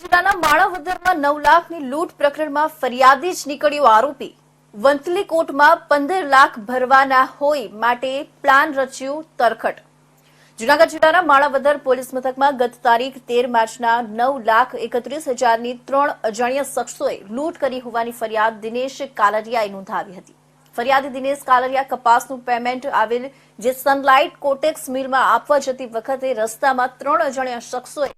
જિલ્લાના માણાવદરમાં નવ લાખની લૂંટ પ્રકરણમાં ફરિયાદી જ નીકળ્યો આરોપી. વંથલી કોર્ટમાં પંદર લાખ ભરવાના હોય માટે પ્લાન રચ્યું તરખટ. જુનાગઢ જિલ્લાના માણાવદર પોલીસ મથકમાં ગત તારીખ તેર માર્ચના નવ લાખ એકત્રીસ હજારની ત્રણ અજાણ્યા શખ્સોએ લૂંટ કરી હોવાની ફરિયાદ દિનેશ કાલરિયાએ નોંધાવી હતી. ફરિયાદી દિનેશ કાલરિયા કપાસનું પેમેન્ટ આવેલ જે સનલાઇટ કોટેક્સ મિલમાં આપવા જતી વખતે રસ્તામાં ત્રણ અજાણ્યા શખ્સોએ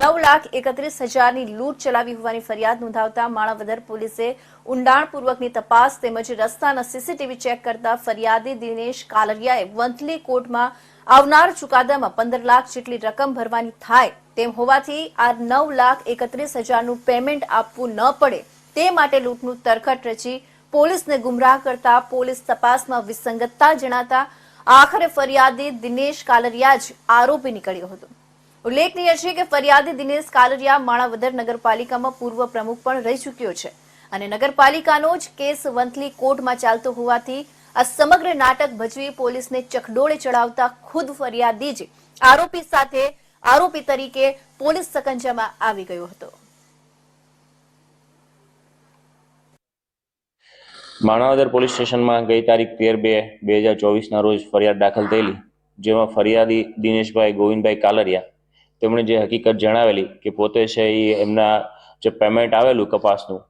નવ લાખ એકત્રીસ હજારની લૂંટ ચલાવી હોવાની ફરિયાદ નોંધાવતા માણાવદર પોલીસે ઊંડાણપૂર્વકની તપાસ તેમજ રસ્તાના સીસીટીવી ચેક કરતા ફરિયાદી દિનેશ કાલરિયાએ વંથલી કોર્ટમાં આવનાર ચુકાદામાં પંદર લાખ જેટલી રકમ ભરવાની થાય તેમ હોવાથી આ નવ લાખ એકત્રીસ હજારનું પેમેન્ટ આપવું ન પડે તે માટે લૂંટનું તરખટ રચી પોલીસને ગુમરાહ કરતા પોલીસ તપાસમાં વિસંગતતા જણાતા આખરે ફરિયાદી દિનેશ કાલરિયા જ આરોપી નીકળ્યો હતો. ઉલ્લેખનીય છે કે ફરિયાદી દિનેશ કાલરિયા માણાવદર નગરપાલિકામાં પૂર્વ પ્રમુખ પણ રહી ચૂક્યો છે અને નગરપાલિકાનો જ કેસ વંથલી કોર્ટમાં ચાલતો હોવાથી આ સમગ્ર નાટક ભજવી પોલીસને ચકડોળે ચડાવતા ખુદ ફરિયાદી જ આરોપી સાથે આરોપી તરીકે પોલીસ સકંજામાં આવી ગયો હતો. માણાવદર પોલીસ સ્ટેશનમાં ગઈ તારીખ તેર બે બે હજાર ચોવીસના રોજ ફરિયાદ દાખલ થયેલી, જેમાં ફરિયાદી દિનેશભાઈ ગોવિંદભાઈ કાલરિયા તેમણે જે હકીકત જણાવેલી કે પોતે છે એ એમના જે પેમેન્ટ આવેલું કપાસનું,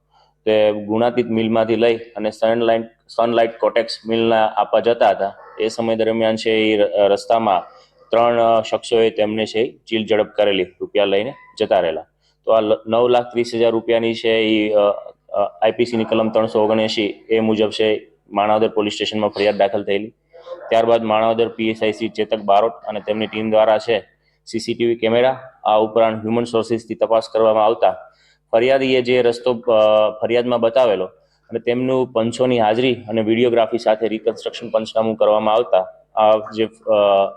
તે ગુણાતીત મિલમાંથી લઈ અને સનલાઇટ સનલાઇટ કોટેક્સ મિલના આપવા જતા હતા. એ સમય દરમિયાન છે એ રસ્તામાં ત્રણ શખ્સોએ તેમને છે ચીલ ઝડપ કરેલી રૂપિયા લઈને જતા રહેલા. તો આ નવ લાખ ત્રીસ હજાર રૂપિયાની છે એ આઈપીસીની કલમ ત્રણસો ઓગણએંશી એ મુજબ છે માણાવદર પોલીસ સ્ટેશનમાં ફરિયાદ દાખલ થયેલી. ત્યારબાદ માણાવદર પીએસઆઈસી ચેતક બારોટ અને તેમની ટીમ દ્વારા છે સીસીટીવી કેમેરા, આ ઉપરાંત હ્યુમન સોર્સિસથી તપાસ કરવામાં આવતા ફરિયાદીએ જે રસ્તો ફરિયાદમાં બતાવેલો અને તેમનું પંચોની હાજરી અને વિડીયોગ્રાફી સાથે રિકન્સ્ટ્રક્શન પંચનામું કરવામાં આવતા, આ જે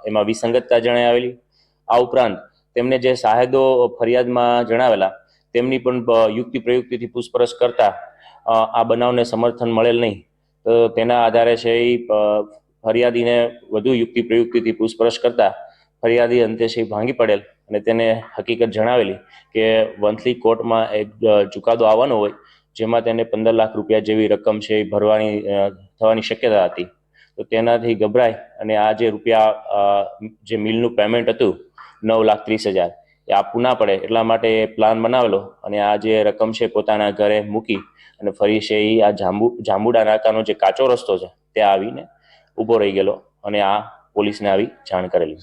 એમાં વિસંગતતા જણાઈ આવેલી આ ઉપરાંત તેમને જે સાહેદો ફરિયાદમાં જણાવેલા, તેમની પણ યુક્તિ પ્રયુક્તિથી પૂછપરછ કરતા આ બનાવને સમર્થન મળેલ નહીં. તો તેના આધારે છે એ ફરિયાદીને વધુ યુક્તિ પ્રયુક્તિથી પૂછપરછ કરતા ફરિયાદી અંતે છે ભાંગી પડેલ અને તેને હકીકત જણાવેલી કે વંથલી કોર્ટમાં એક ચુકાદો આવવાનો હોય, જેમાં તેને પંદર લાખ રૂપિયા જેવી રકમ છે એ ભરવાની થવાની શક્યતા હતી. તો તેનાથી ગભરાય અને આ જે રૂપિયા જે મિલનું પેમેન્ટ હતું, નવ લાખ ત્રીસ હજાર, એ આપવું ના પડે એટલા માટે એ પ્લાન બનાવેલો અને આ જે રકમ છે પોતાના ઘરે મૂકી અને ફરી છે એ આ જાંબુ, જાંબુડા નાકાનો જે કાચો રસ્તો છે, ત્યાં આવીને ઊભો રહી ગયેલો અને આ પોલીસને આવી જાણ કરેલી.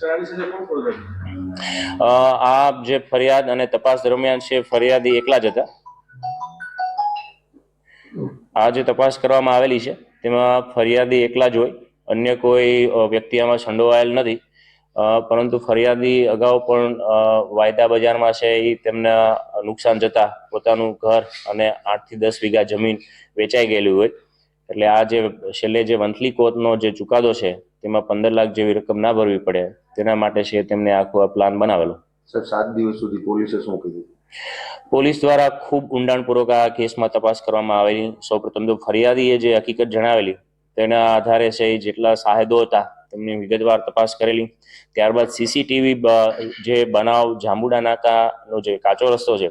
અ, આ જે ફરિયાદ અને તપાસ દરમિયાન છે ફરિયાદી એકલા જ હતા. આ જે તપાસ કરવામાં આવેલી છે તેમાં ફરિયાદી એકલા જ હોય અન્ય કોઈ વ્યક્તિ આમાં સંડોવાયેલ નથી. પરંતુ ફરિયાદી અગાઉ પણ વાયદા બજારમાં છે એ તેમને નુકસાન જતા પોતાનું ઘર અને આઠથી દસ વીઘા જમીન વેચાઈ ગયેલી હોય. એટલે આ જે છેલ્લે જે વંથલી કોર્ટનો જે ચુકાદો છે તેમાં પંદર લાખ જેવી રકમ ના ભરવી પડે. તેના માટે છે તેમને આખો આ પ્લાન બનાવેલો. સર સાત દિવસ સુધી પોલીસે શું કીધું? પોલીસ દ્વારા ખૂબ ઊંડાણપૂર્વક આ કેસમાં તપાસ કરવામાં આવેલી. સૌપ્રથમ તો ફરિયાદીએ જે હકીકત જણાવેલી તેના આધારે છે જેટલા સાહેદો હતા તેમની વિગતવાર તપાસ કરેલી. ત્યારબાદ સીસીટીવી જે બનાવ જાંબુડા નાકાનો જે કાચો રસ્તો છે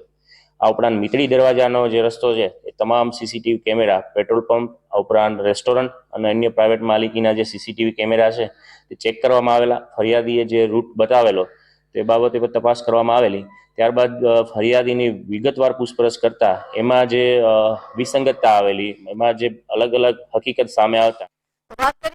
આ ઉપરાંત મીતળી દરવાજાનો જે રસ્તો છે, એ તમામ સીસીટીવી કેમેરા, પેટ્રોલ પંપ, આ ઉપરાંત રેસ્ટોરન્ટ અને અન્ય પ્રાઇવેટ માલિકીના જે સીસીટીવી કેમેરા છે, તે ચેક કરવામાં આવેલા. ફરિયાદીએ જે રૂટ બતાવેલો, તે બાબતે પર તપાસ કરવામાં આવેલી. ત્યારબાદ ફરિયાદીની વિગતવાર પૂછપરછ કરતા એમાં જે વિસંગતતા આવેલી, એમાં જે અલગ અલગ હકીકત સામે આવતા.